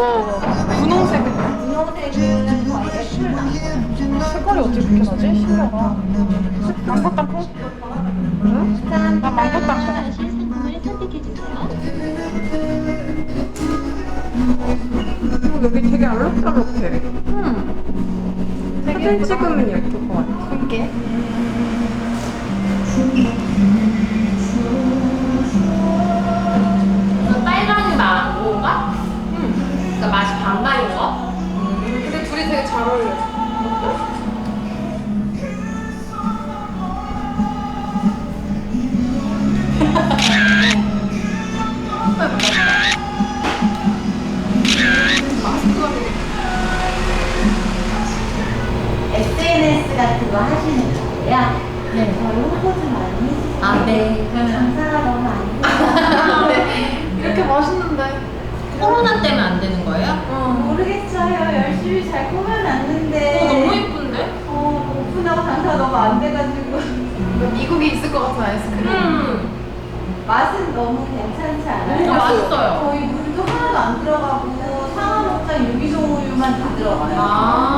어, 분홍색. 색깔이 어떻게 그렇게 나지? 신기하다. 망고땅콩? 응? 나 망고땅콩. 어, 여기 되게 알록달록해. 응. 사진 찍으면 예쁠 것 같아. 그게. 빨강이 나온 건가? 응. 그러니까 맛이 반반인 거? 근데 둘이 되게 잘 어울려. SNS 같은 거 하시는 거예요? 네. 저희 홍보 좀 많이 해주세요. 아, 네. 장사가 너무 안 돼요. 코로나 때문에 안 되는 거예요? 모르겠어요. 열심히 잘 꾸며놨는데. 어, 너무 예쁜데? 어, 오픈하고 장사 너무 안 돼가지고. 미국이 있을 것 같은 아이스크림. 음. 맛은 너무 괜찮지 않아요? 너무 맛있어요. 거의 물도 하나도 안 들어가고 상하목장 유기종 우유만 다 들어가요. 아.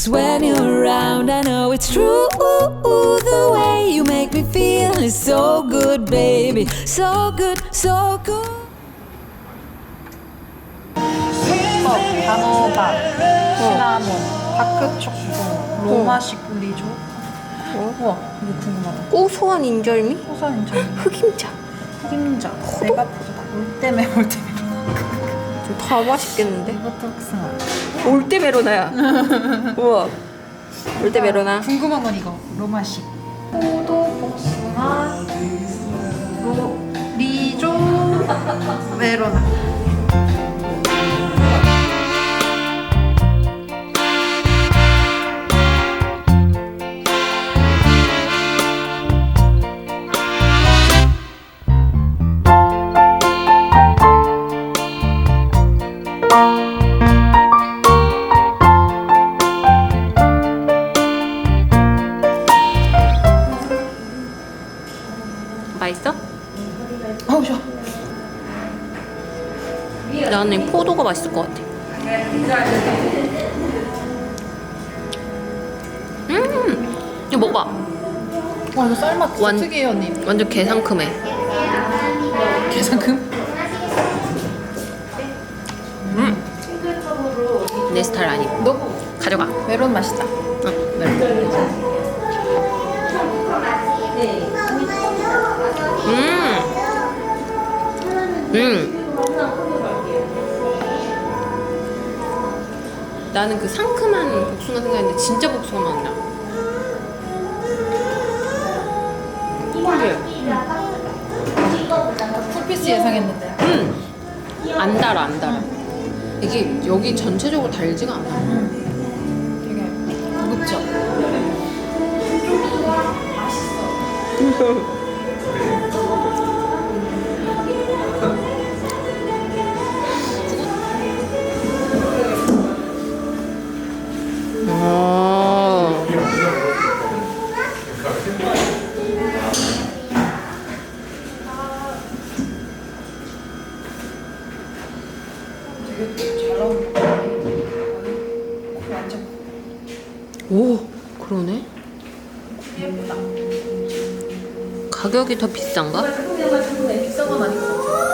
Cause when you're around, I know it's true. The way you make me feel is so good, baby. So good, so good. 어, 단호박, 시나몬, 다크초코, 로마식 리조. 우와, 이거 궁금하다. 고소한 인절미? 호선 전 흑임자. 흑임자, 내가 포도다. 올 때면 올 때면. 다 맛있겠는데? 이것도 흑승아. 올때 메로나야. 우와. 올때 메로나. 궁금한 건 이거 로마식. 포도 복숭아 로 리조 메로나. 맛있어? 아우 좋아. 나는 포도가 맛있을 것 같아. 음, 이거 먹어봐. 와 이거 쌀맛 완- 특이해요 언니. 완전 개상큼해. 계산금? 내 스타일 아니. 너 가져가. 메론 맛있다. 음. 음. 나는 그 상큼한 복숭아 생각했는데 진짜 복숭아 맛 나. 꿀이에요. 풀피스 예상했는데. 음. 안 달아, 안 달아. 이게 여기 전체적으로 달지가 않아. 되게 묻죠. 어. 잘 나온다. 완전 오, 그러네. 예쁘다. 가격이 더 비싼가? 비싼 건 오셨어가지고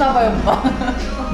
나 봐요, 엄마.